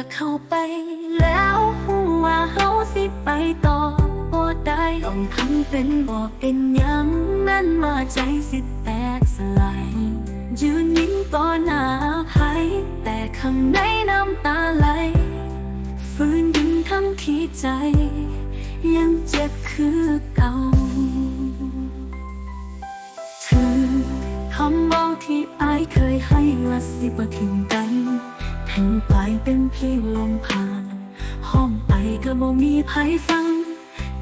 อเข้าไปแล้วหัวาเฮาสิไปต่อบ่ได้ต้องทำเป็นบอกเป็นยังนั่นว่าใจสิแตกสลายยืนยิ้มต่อหน้าใครแต่ข้างในน้ำตาไหลฝืนยิ้มทั้งที่ใจ ยังเจ็บคือเก่าคือคำเมาที่อายเคยให้ว่าสิบ่ทิ้งกัน ทั้งไปเป็นเพียงลมผ่านห้องไปก็บ่มีไผฟัง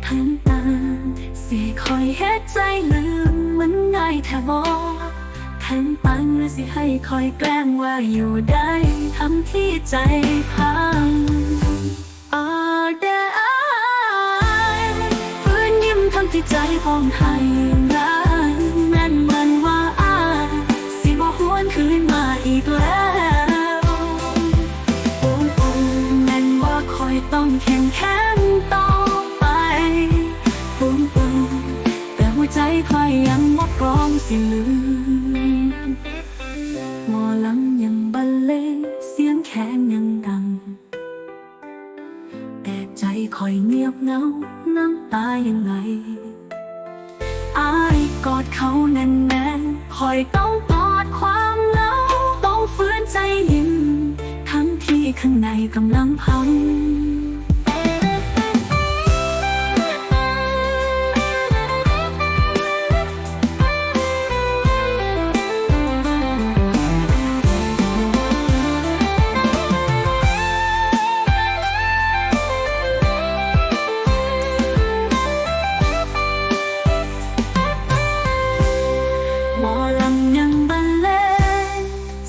ทั้งตาสิคอยเฮ็ดใจลืมมันง่ายแท้บ่ทั้งปังหรือสิให้คอยแกล้งว่าอยู่ได้ทำที่ใจพังอาเดอายฝืนยิ้มทั้งที่ใจพองให้ อยต้องแข็งแข็งต่อไปปุ้มปุ้มแต่หัวใจคอยยังบ่พร้อมสิลืมหมอลำยังบรรเลงเสียงแค้นยังดัง แต่ใจคอยเงียบเงาน้ำตายังไหลอายกอดเขาแน่นๆคอยต้องกอดความเหงาต้องฝืนใจยิ้มทั้งที่ข้างในกำลังพัง หมอลำยังบรรเลง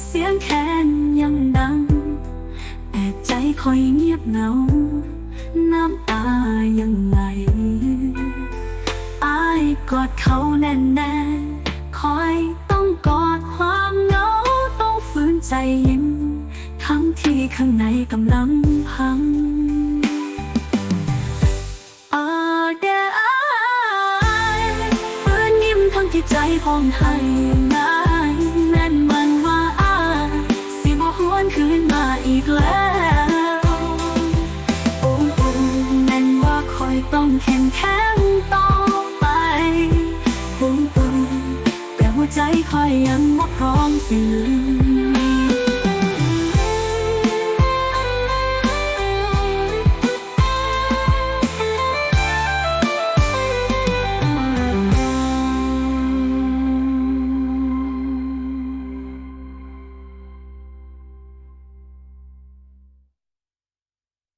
เสียงแคนยังดัง แต่ใจคอยเงียบเหงา น้ำตายังไหลอายกอดเขาแน่นๆคอยต้องกอดความเหงา ต้องฝืนใจยิ้ม ทั้งที่ข้างในกำลังพัง ใจพองให้นายแน่นมันว่าอายสิบ่หวนคืนมาอีกแล้วโอ้โอ้แม่นว่าคอยต้องเข้มแข็งต่อไปโอ้โอ้แต่หัวใจคอยยังบ่พร้อมสิลืม